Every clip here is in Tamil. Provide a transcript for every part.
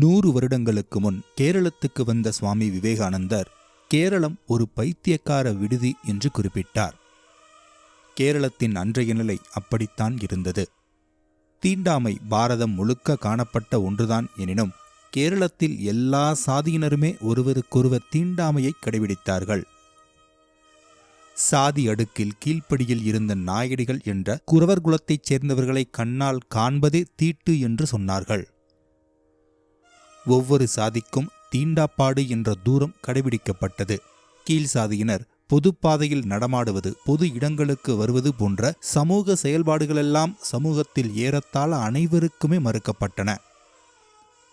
நூறு வருடங்களுக்கு முன் கேரளத்துக்கு வந்த சுவாமி விவேகானந்தர் கேரளம் ஒரு பைத்தியக்கார விடுதி என்று குறிப்பிட்டார். கேரளத்தின் அன்றைய நிலை அப்படித்தான் இருந்தது. தீண்டாமை பாரதம் முழுக்க காணப்பட்ட ஒன்றுதான் எனினும் கேரளத்தில் எல்லா சாதியினருமே ஒருவருக்கொருவர் தீண்டாமையை கடைபிடித்தார்கள். சாதி அடுக்கில் கீழ்ப்படியில் இருந்த நாயடிகள் என்ற குறவர் குலத்தைச் சேர்ந்தவர்களை கண்ணால் காண்பதே தீட்டு என்று சொன்னார்கள். ஒவ்வொரு சாதிக்கும் தீண்டாப்பாடு என்ற தூரம் கடைபிடிக்கப்பட்டது. கீழ் சாதியினர் பொதுப்பாதையில் நடமாடுவது பொது இடங்களுக்கு வருவது போன்ற சமூக செயல்பாடுகளெல்லாம் சமூகத்தில் ஏறத்தாழ அனைவருக்குமே மறுக்கப்பட்டன.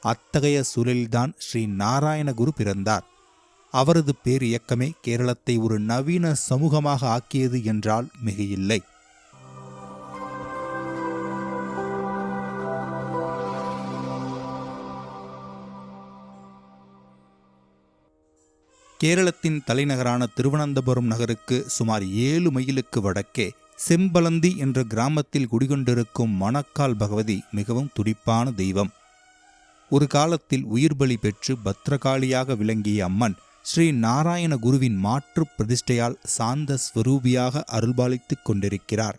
அத்தகைய சூழலில்தான் ஸ்ரீ நாராயணகுரு பிறந்தார். அவரது பேர் இயக்கமே கேரளத்தை ஒரு நவீன சமூகமாக ஆக்கியது என்றால் மிகையில்லை. கேரளத்தின் தலைநகரான திருவனந்தபுரம் நகருக்கு சுமார் ஏழு மைலுக்கு வடக்கே செம்பலந்தி என்ற கிராமத்தில் குடிகொண்டிருக்கும் மணக்கால் பகவதி மிகவும் துடிப்பான தெய்வம். ஒரு காலத்தில் உயிர் பலி பெற்று பத்ரகாளியாக விளங்கிய அம்மன் ஸ்ரீ நாராயண குருவின் மாற்று பிரதிஷ்டையால் சாந்த ஸ்வரூபியாக அருள்பாலித்துக் கொண்டிருக்கிறார்.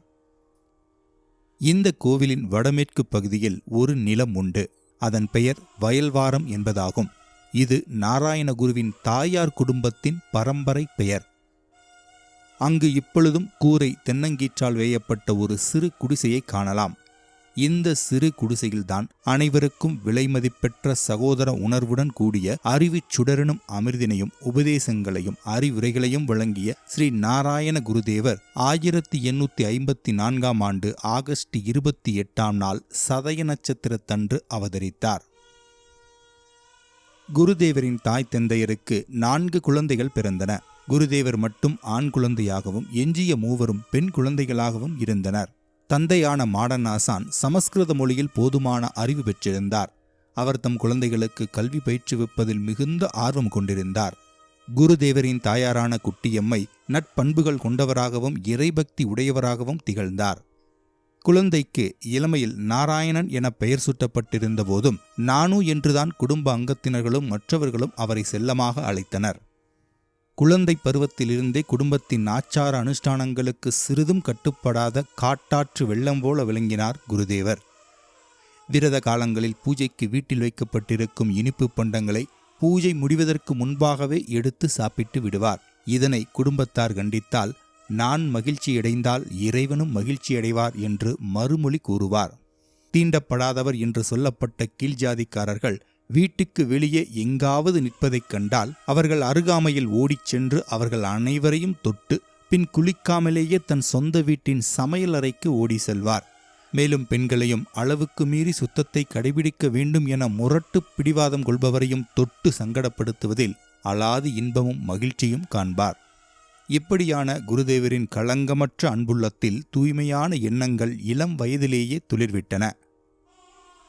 இந்த கோவிலின் வடமேற்கு பகுதியில் ஒரு நிலம் உண்டு. அதன் பெயர் வயல்வாரம் என்பதாகும். இது நாராயணகுருவின் தாயார் குடும்பத்தின் பரம்பரை பெயர். அங்கு இப்பொழுதும் கூரை தென்னங்கீற்றால் வேயப்பட்ட ஒரு சிறு குடிசையை காணலாம். இந்த சிறு குடிசையில்தான் அனைவருக்கும் விலைமதிப்பெற்ற சகோதர உணர்வுடன் கூடிய அறிவுச் சுடரனும் அமிர்தினையும் உபதேசங்களையும் அறிவுரைகளையும் வழங்கிய ஸ்ரீ நாராயண குருதேவர் ஆயிரத்தி எண்ணூற்றி ஐம்பத்தி நான்காம் ஆண்டு ஆகஸ்ட் இருபத்தி எட்டாம் நாள் சதய நட்சத்திரத்தன்று அவதரித்தார். குருதேவரின் தாய் தந்தையருக்கு நான்கு குழந்தைகள் பிறந்தன. குருதேவர் மட்டும் ஆண் குழந்தையாகவும் எஞ்சிய மூவரும் பெண் குழந்தைகளாகவும் இருந்தனர். தந்தையான மாடன் ஆசான் சமஸ்கிருத மொழியில் போதுமான அறிவு பெற்றிருந்தார். அவர் தம் குழந்தைகளுக்கு கல்வி பயிற்றுவிப்பதில் மிகுந்த ஆர்வம் கொண்டிருந்தார். குருதேவரின் தாயாரான குட்டியம்மை நட்பண்புகள் கொண்டவராகவும் இறைபக்தி உடையவராகவும் திகழ்ந்தார். குழந்தைக்கு இளமையில் நாராயணன் என பெயர் சூட்டப்பட்டிருந்த போதும் நானு என்றுதான் குடும்ப அங்கத்தினர்களும் மற்றவர்களும் அவரை செல்லமாக அழைத்தனர். குழந்தை பருவத்திலிருந்தே குடும்பத்தின் ஆச்சார அனுஷ்டானங்களுக்கு சிறிதும் கட்டுப்படாத காட்டாற்று வெள்ளம் போல விளங்கினார் குருதேவர். விரத காலங்களில் பூஜைக்கு வீட்டில் வைக்கப்பட்டிருக்கும் இனிப்பு பண்டங்களை பூஜை முடிவதற்கு முன்பாகவே எடுத்து சாப்பிட்டு விடுவார். இதனை குடும்பத்தார் கண்டித்தால் நான் மகிழ்ச்சியடைந்தால் இறைவனும் மகிழ்ச்சியடைவார் என்று மறுமொழி கூறுவார். தீண்டப்படாதவர் என்று சொல்லப்பட்ட கீழ்ஜாதிக்காரர்கள் வீட்டுக்கு வெளியே எங்காவது நிற்பதைக் கண்டால் அவர்கள் அருகாமையில் ஓடிச் சென்று அவர்கள் அனைவரையும் தொட்டு பின் குளிக்காமலேயே தன் சொந்த வீட்டின் சமையல் அறைக்கு ஓடி செல்வார். மேலும் பெண்களையும் அளவுக்கு மீறி சுத்தத்தை கடைபிடிக்க வேண்டும் என முரட்டு பிடிவாதம் கொள்பவரையும் தொட்டு சங்கடப்படுத்துவதில் அலாது இன்பமும் மகிழ்ச்சியும் காண்பார். இப்படியான குருதேவரின் களங்கமற்ற அன்புள்ளத்தில் தூய்மையான எண்ணங்கள் இளம் வயதிலேயே துளிர்விட்டன.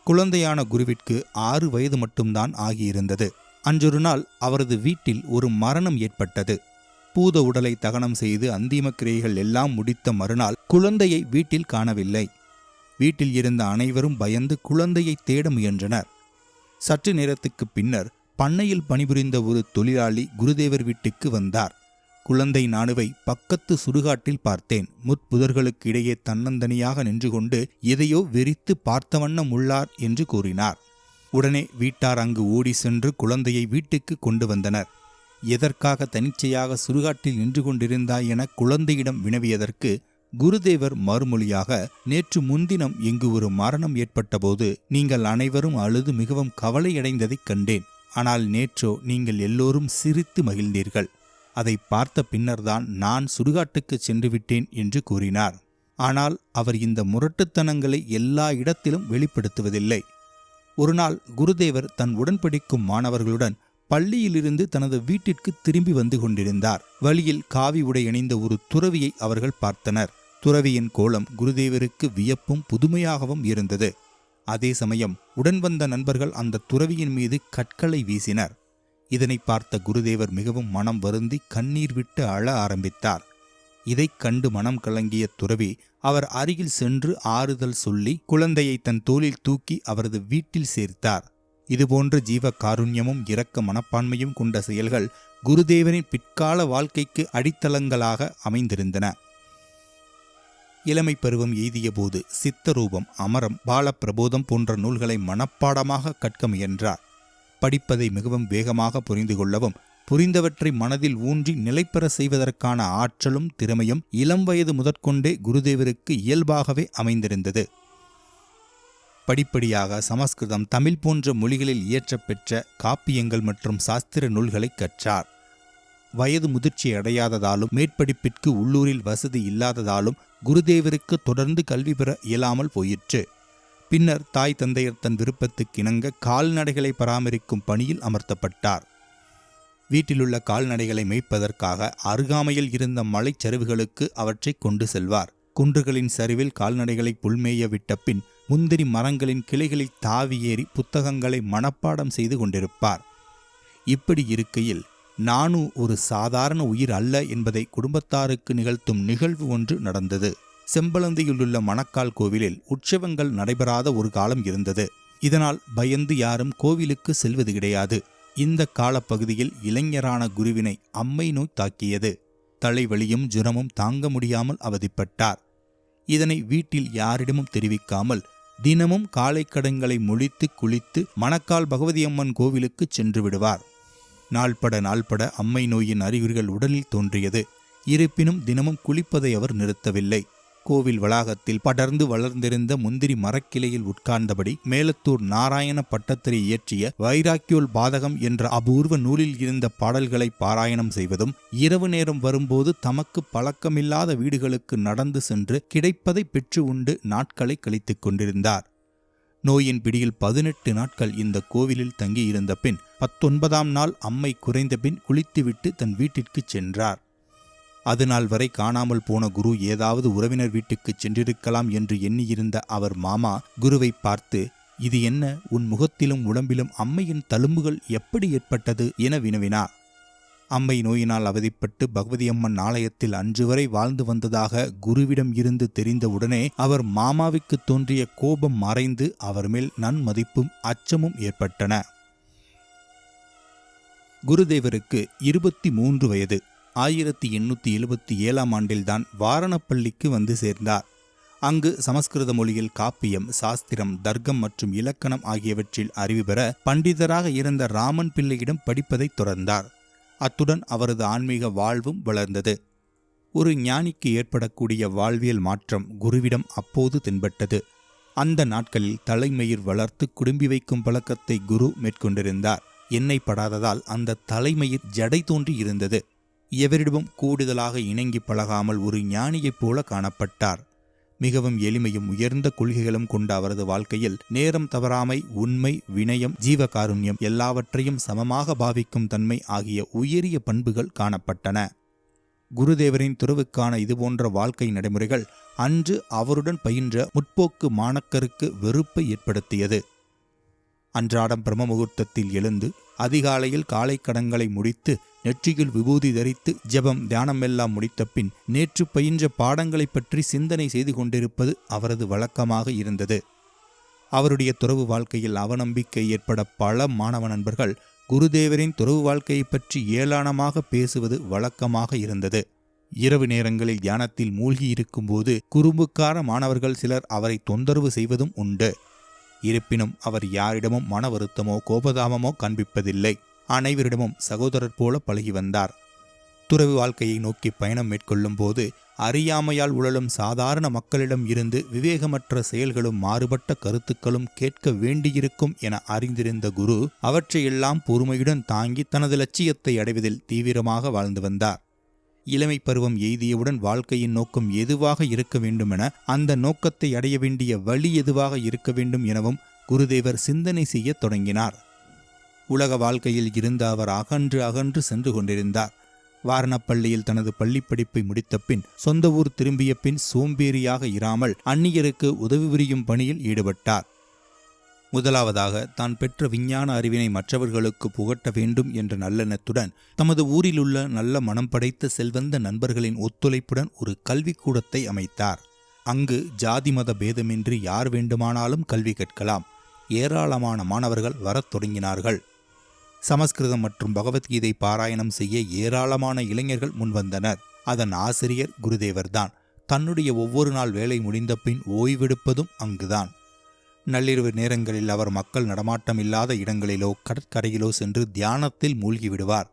குழந்தையான குருவிற்கு ஆறு வயது மட்டும்தான் ஆகியிருந்தது. அன்றொரு நாள் அவரது வீட்டில் ஒரு மரணம் ஏற்பட்டது. பூத உடலை தகனம் செய்து அந்திம கிரியைகள் எல்லாம் முடித்த மறுநாள் குழந்தையை வீட்டில் காணவில்லை. வீட்டில் இருந்த அனைவரும் பயந்து குழந்தையை தேட முயன்றனர். சற்று நேரத்துக்கு பின்னர் பண்ணையில் பணிபுரிந்த ஒரு தொழிலாளி குருதேவர் வீட்டுக்கு வந்தார். குழந்தை நாணுவை பக்கத்து சுடுகாட்டில் பார்த்தேன். முற்புதர்களுக்கு இடையே தன்னந்தனியாக நின்று கொண்டு எதையோ வெறித்து பார்த்த வண்ணம் உள்ளார் என்று கூறினார். உடனே வீட்டார் அங்கு ஓடி சென்று குழந்தையை வீட்டுக்கு கொண்டு வந்தனர். எதற்காக தனிச்சையாக சுடுகாட்டில் நின்று கொண்டிருந்தாய் என குழந்தையிடம் வினவியதற்கு குருதேவர் மறுமொழியாக நேற்று முன்தினம் இங்கு ஒரு மரணம் ஏற்பட்டபோது நீங்கள் அனைவரும் அழுது மிகவும் கவலையடைந்ததைக் கண்டேன். ஆனால் நேற்றோ நீங்கள் எல்லோரும் சிரித்து மகிழ்ந்தீர்கள். அதை பார்த்த பின்னர்தான் நான் சுடுகாட்டுக்கு சென்று விட்டேன் என்று கூறினார். ஆனால் அவர் இந்த முரட்டுத்தனங்களை எல்லா இடத்திலும் வெளிப்படுத்துவதில்லை. ஒருநாள் குருதேவர் தன் உடன்படிக்கும் மாணவர்களுடன் பள்ளியிலிருந்து தனது வீட்டிற்கு திரும்பி வந்து கொண்டிருந்தார். வழியில் காவி உடை அணிந்த ஒரு துறவியை அவர்கள் பார்த்தனர். துறவியின் கோலம் குருதேவருக்கு வியப்பும் புதுமையாகவும் இருந்தது. அதே சமயம் உடன் வந்த நண்பர்கள் அந்த துறவியின் மீது கற்களை வீசினர். இதனை பார்த்த குருதேவர் மிகவும் மனம் வருந்தி கண்ணீர் விட்டு அழ ஆரம்பித்தார். இதைக் கண்டு மனம் கலங்கிய துறவி அவர் அருகில் சென்று ஆறுதல் சொல்லி குழந்தையை தன் தோளில் தூக்கி அவரது வீட்டில் சேர்த்தார். இதுபோன்ற ஜீவ காருண்யமும் இரக்க மனப்பான்மையும் கொண்ட செயல்கள் குருதேவனின் பிற்கால வாழ்க்கைக்கு அடித்தளங்களாக அமைந்திருந்தன. இளமை பருவம் எய்தியபோது சித்தரூபம் அமரம் பாலப்பிரபோதம் போன்ற நூல்களை மனப்பாடமாக கற்க முயன்றார். படிப்பதை மிகவும் வேகமாக புரிந்து கொள்ளவும் புரிந்தவற்றை மனதில் ஊன்றி நிலைப்பெற செய்வதற்கான ஆற்றலும் திறமையும் இளம் வயது முதற்கொண்டே குருதேவருக்கு இயல்பாகவே அமைந்திருந்தது. படிப்படியாக சமஸ்கிருதம் தமிழ் போன்ற மொழிகளில் இயற்றப்பெற்ற காப்பியங்கள் மற்றும் சாஸ்திர நூல்களை கற்றார். வயது முதிர்ச்சி அடையாததாலும் மேற்படிப்பிற்கு உள்ளூரில் வசதி இல்லாததாலும் குருதேவருக்கு தொடர்ந்து கல்வி பெற இயலாமல் போயிற்று. பின்னர் தாய் தந்தையர் தன் விருப்பத்துக்கு இணங்க கால்நடைகளை பராமரிக்கும் பணியில் அமர்த்தப்பட்டார். வீட்டிலுள்ள கால்நடைகளை மேய்ப்பதற்காக அருகாமையில் இருந்த மலைச்சரிவுகளுக்கு அவற்றை கொண்டு செல்வார். குன்றுகளின் சரிவில் கால்நடைகளை புல்மேய விட்ட பின் முந்திரி மரங்களின் கிளைகளில் தாவியேறி புத்தகங்களை மனப்பாடம் செய்து கொண்டிருப்பார். இப்படி இருக்கையில் நானு ஒரு சாதாரண உயிர் அல்ல என்பதை குடும்பத்தாருக்கு நிகழ்த்தும் நிகழ்வு ஒன்று நடந்தது. செம்பலந்தியிலுள்ள மணக்கால் கோவிலில் உற்சவங்கள் நடைபெறாத ஒரு காலம் இருந்தது. இதனால் பயந்து யாரும் கோவிலுக்கு செல்வது கிடையாது. இந்த காலப்பகுதியில் இளைஞரான குருவினை அம்மை நோய் தாக்கியது. தலைவலியும் ஜுரமும் தாங்க முடியாமல் அவதிப்பட்டார். இதனை வீட்டில் யாரிடமும் தெரிவிக்காமல் தினமும் காலைக்கடன்களை முழித்து குளித்து மணக்கால் பகவதியம்மன் கோவிலுக்கு சென்று விடுவார். நாள்பட நாள்பட அம்மை நோயின் அறிகுறிகள் உடலில் தோன்றியது. இருப்பினும் தினமும் குளிப்பதை அவர் நிறுத்தவில்லை. கோவில் வளாகத்தில் படர்ந்து வளர்ந்திருந்த முந்திரி மரக்கிளையில் உட்கார்ந்தபடி மேலத்தூர் நாராயண பட்டத்திரை இயற்றிய வைராக்கியோல் பாதகம் என்ற அபூர்வ நூலில் இருந்த பாடல்களை பாராயணம் செய்வதும் இரவு நேரம் வரும்போது தமக்கு பழக்கமில்லாத வீடுகளுக்கு நடந்து சென்று கிடைப்பதை பெற்று உண்டு நாட்களை கழித்துக் கொண்டிருந்தார். நோயின் பிடியில் பதினெட்டு நாட்கள் இந்த கோவிலில் தங்கியிருந்த பின் பத்தொன்பதாம் நாள் அம்மை குறைந்த பின் குளித்துவிட்டு தன் வீட்டிற்கு சென்றார். அது நாள் வரை காணாமல் போன குரு ஏதாவது உறவினர் வீட்டுக்கு சென்றிருக்கலாம் என்று எண்ணியிருந்த அவர் மாமா குருவை பார்த்து இது என்ன? உன் முகத்திலும் உடம்பிலும் அம்மையின் தழும்புகள் எப்படி ஏற்பட்டது? என வினவினார் அம்மை நோயினால் அவதிப்பட்டு பகவதி அம்மன் ஆலயத்தில் அன்று வரை வாழ்ந்து வந்ததாக குருவிடம் இருந்து தெரிந்தவுடனே அவர் மாமாவுக்கு தோன்றிய கோபம் மறைந்து அவர் மேல் நன்மதிப்பும் அச்சமும் ஏற்பட்டன. குருதேவருக்கு இருபத்தி மூன்று வயது. ஆயிரத்தி எண்ணூற்றி எழுபத்தி ஏழாம் ஆண்டில்தான் வாரணப்பள்ளிக்கு வந்து சேர்ந்தார். அங்கு சமஸ்கிருத மொழியில் காப்பியம் சாஸ்திரம் தர்க்கம் மற்றும் இலக்கணம் ஆகியவற்றில் அறிவு பெற பண்டிதராக இருந்த ராமன் பிள்ளையிடம் படிப்பதை தொடர்ந்தார். அத்துடன் அவரது ஆன்மீக வாழ்வும் வளர்ந்தது. ஒரு ஞானிக்கு ஏற்படக்கூடிய வாழ்வியல் மாற்றம் குருவிடம் அப்போது தென்பட்டது. அந்த நாட்களில் தலைமயிர் வளர்த்து குடும்பி வைக்கும் பழக்கத்தை குரு மேற்கொண்டிருந்தார். எண்ணெய் படாததால் அந்த தலைமயிர் ஜடை தோன்றி இருந்தது. எவரிடமும் கூடுதலாக இணங்கி பழகாமல் ஒரு ஞானியைப் போல காணப்பட்டார். மிகவும் எளிமையும் உயர்ந்த கொள்கைகளும் கொண்ட அவரது வாழ்க்கையில் நேரம் தவறாமை உண்மை வினயம் ஜீவகாருண்யம் எல்லாவற்றையும் சமமாக பாவிக்கும் தன்மை ஆகிய உயரிய பண்புகள் காணப்பட்டன. குருதேவரின் துறவுக்கான இதுபோன்ற வாழ்க்கை நடைமுறைகள் அன்று அவருடன் பயின்ற முற்போக்கு மாணக்கருக்கு வெறுப்பை ஏற்படுத்தியது. அன்றாடம் பிரம்ம முகூர்த்தத்தில் எழுந்து அதிகாலையில் காலை கடன்களை முடித்து நெற்றியில் விபூதி தரித்து ஜெபம் தியானமெல்லாம் முடித்த பின் நேற்று பயின்ற பாடங்களை பற்றி சிந்தனை செய்து கொண்டிருப்பது அவரது வழக்கமாக இருந்தது. அவருடைய துறவு வாழ்க்கையில் அவநம்பிக்கை ஏற்பட பல மாணவ நண்பர்கள் குருதேவரின் துறவு வாழ்க்கையை பற்றி ஏளானமாக பேசுவது வழக்கமாக இருந்தது. இரவு நேரங்களில் தியானத்தில் மூழ்கி இருக்கும்போது குறும்புக்கார மாணவர்கள் சிலர் அவரை தொந்தரவு செய்வதும் உண்டு. இருப்பினும் அவர் யாரிடமும் மன வருத்தமோ கோபதாபமோ காண்பிப்பதில்லை. அனைவரிடமும் சகோதரர் போல பழகி வந்தார். துறவு வாழ்க்கையை நோக்கி பயணம் மேற்கொள்ளும் போது அறியாமையால் உழலும் சாதாரண மக்களிடம் இருந்து விவேகமற்ற செயல்களும் மாறுபட்ட கருத்துக்களும் கேட்க வேண்டியிருக்கும் என அறிந்திருந்த குரு அவற்றையெல்லாம் பொறுமையுடன் தாங்கி தனது லட்சியத்தை அடைவதில் தீவிரமாக வாழ்ந்து வந்தார். இளமை பருவம் எய்தியவுடன் வாழ்க்கையின் நோக்கம் எதுவாக இருக்க வேண்டுமென அந்த நோக்கத்தை அடைய வேண்டிய வழி எதுவாக இருக்க வேண்டும் எனவும் குருதேவர் சிந்தனை செய்யத் தொடங்கினார். உலக வாழ்க்கையில் இருந்த அவர் அகன்று அகன்று சென்று கொண்டிருந்தார். வாரணப்பள்ளியில் தனது பள்ளிப்படிப்பை முடித்த பின் சொந்த ஊர் திரும்பிய பின் சோம்பேறியாக இராமல் அந்நியருக்கு உதவி புரியும் பணியில் ஈடுபட்டார். முதலாவதாக தான் பெற்ற விஞ்ஞான அறிவினை மற்றவர்களுக்கு புகட்ட வேண்டும் என்ற நல்லெண்ணத்துடன் தமது ஊரிலுள்ள நல்ல மனம் படைத்த செல்வந்த நண்பர்களின் ஒத்துழைப்புடன் ஒரு கல்விக்கூடத்தை அமைத்தார். அங்கு ஜாதி மத பேதமின்றி யார் வேண்டுமானாலும் கல்வி கற்கலாம். ஏராளமான மாணவர்கள் வரத் தொடங்கினார்கள். சமஸ்கிருதம் மற்றும் பகவத்கீதை பாராயணம் செய்ய ஏராளமான இளைஞர்கள் முன்வந்தனர். அதன் ஆசிரியர் குருதேவர்தான் தன்னுடைய ஒவ்வொரு நாள் வேலை முடிந்த பின் ஓய்வெடுப்பதும் அங்குதான். நள்ளிரவு நேரங்களில் அவர் மக்கள் நடமாட்டம் இல்லாத இடங்களிலோ கடற்கரையிலோ சென்று தியானத்தில் மூழ்கிவிடுவார்.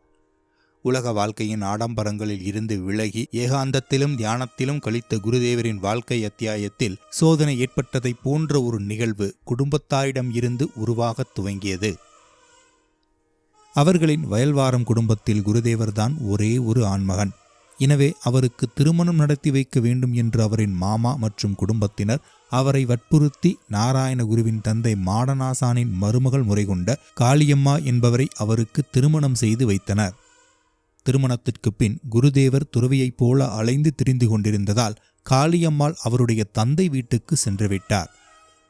உலக வாழ்க்கையின் ஆடம்பரங்களில் இருந்து விலகி ஏகாந்தத்திலும் தியானத்திலும் கழித்த குருதேவரின் வாழ்க்கை அத்தியாயத்தில் சோதனை ஏற்பட்டதைப் போன்ற ஒரு நிகழ்வு குடும்பத்தாரிடம் இருந்து உருவாகத் துவங்கியது. அவர்களின் வயல்வாரம் குடும்பத்தில் குருதேவர்தான் ஒரே ஒரு ஆண்மகன். எனவே அவருக்கு திருமணம் நடத்தி வைக்க வேண்டும் என்று அவரின் மாமா மற்றும் குடும்பத்தினர் அவரை வற்புறுத்தி நாராயணகுருவின் தந்தை மாடனாசானின் மருமகள் முறை கொண்ட காளியம்மா என்பவரை அவருக்கு திருமணம் செய்து வைத்தனர். திருமணத்திற்கு பின் குருதேவர் துறவியைப் போல அலைந்து திரிந்து கொண்டிருந்ததால் காளியம்மாள் அவருடைய தந்தை வீட்டுக்கு சென்று விட்டார்.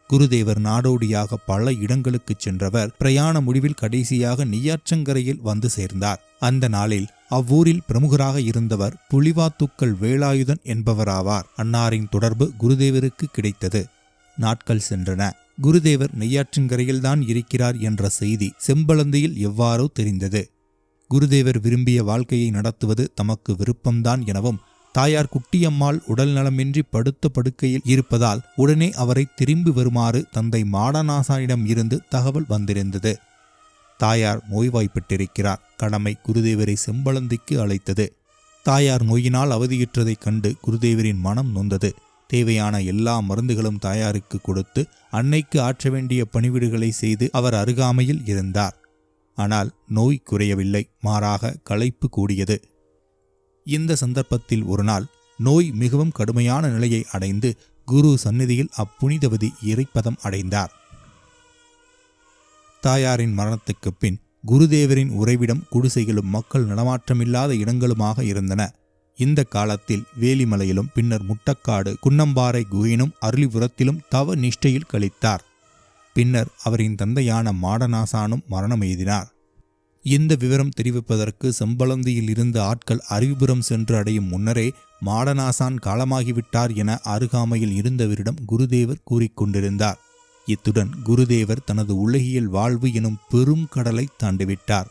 குருதேவர் நாடோடியாக பல இடங்களுக்குச் சென்றவர் பிரயாண முடிவில் கடைசியாக நெய்யாற்றங்கரையில் வந்து சேர்ந்தார். அந்த நாளில் அவ்வூரில் பிரமுகராக இருந்தவர் புலிவாத்துக்கள் வேலாயுதன் என்பவராவார். அன்னாரின் தொடர்பு குருதேவருக்கு கிடைத்தது. நாட்கள் சென்றன. குருதேவர் நெய்யாற்றின்கரையில்தான் இருக்கிறார் என்ற செய்தி செம்பளந்தியில் எவ்வாறோ தெரிந்தது. குருதேவர் விரும்பிய வாழ்க்கையை நடத்துவது தமக்கு விருப்பம்தான் எனவும் தாயார் குட்டியம்மாள் உடல் நலமின்றி படுத்த படுக்கையில் இருப்பதால் உடனே அவரை திரும்பி வருமாறு தந்தை மாடநாசானிடம் இருந்து தகவல் வந்திருந்தது. தாயார் நோய்வாய்ப்பட்டிருக்கிறார். கடமை குருதேவரை செம்பளந்திக்கு அழைத்தது. தாயார் நோயினால் அவதியுற்றதைக் கண்டு குருதேவரின் மனம் நொந்தது. தேவையான எல்லா மருந்துகளும் தாயாருக்கு கொடுத்து அன்னைக்கு ஆற்ற வேண்டிய பணிவிடுகளை செய்து அவர் அருகாமையில் இருந்தார். ஆனால் நோய் குறையவில்லை மாறாக களைப்பு கூடியது. இந்த சந்தர்ப்பத்தில் ஒருநாள் நோய் மிகவும் கடுமையான நிலையை அடைந்து குரு சந்நிதியில் அப்புனிதவதி இறைப்பதம் அடைந்தார். தாயாரின் மரணத்துக்குப் பின் குருதேவரின் உறைவிடம் குடிசைகளும் மக்கள் நடமாற்றமில்லாத இடங்களுமாக இருந்தன. இந்த காலத்தில் வேலிமலையிலும் பின்னர் முட்டக்காடு குன்னம்பாறை குகையினும் அருளிபுரத்திலும் தவ நிஷ்டையில் கழித்தார். பின்னர் அவரின் தந்தையான மாடநாசானும் மரணம் எய்தினார். இந்த விவரம் தெரிவிப்பதற்கு செம்பளந்தியில் இருந்த ஆட்கள் அறிவுபுரம் சென்று அடையும் முன்னரே மாடநாசான் காலமாகிவிட்டார் என அருகாமையில் இருந்தவரிடம் குருதேவர் கூறிக்கொண்டிருந்தார். இத்துடன் குருதேவர் தனது உலகியல் வாழ்வு எனும் பெரும் கடலை தாண்டிவிட்டார்.